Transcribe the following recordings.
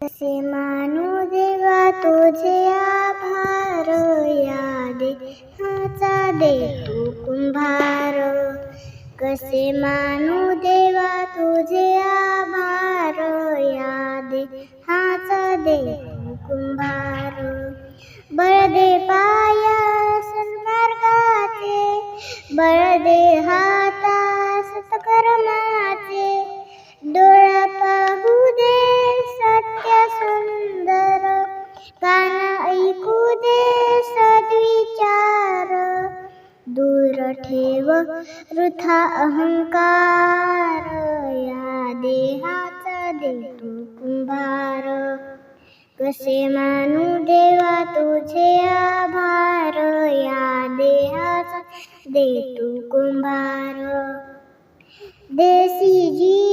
कसे मानू देवा तुझे आभार या देहाचा दे तू कुंभार। कसे मानू देवा तुझे आभार या देहाचा दे तू कुंभार। बळ दे पाया सन्मार्गाचे बळ ऐकू दे सद्विचार दूर ठेव वृथा अहंकार। या देहाचा दे तू कुंभार। कसे मानू देवा तुझे आभार। या देहाचा दे तू कुंभार। देसी जी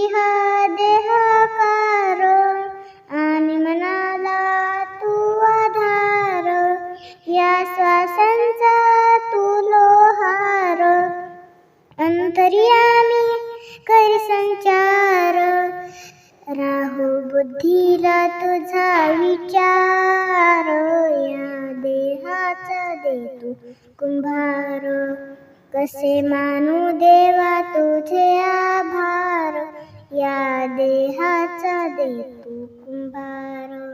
तरी आम्ही कर संचार. राहू बुद्धीला तुझा विचार. या देहाचा दे तू कुंभार. कसे मानू देवा तुझे आभार. या देहाचा दे तू कुंभार.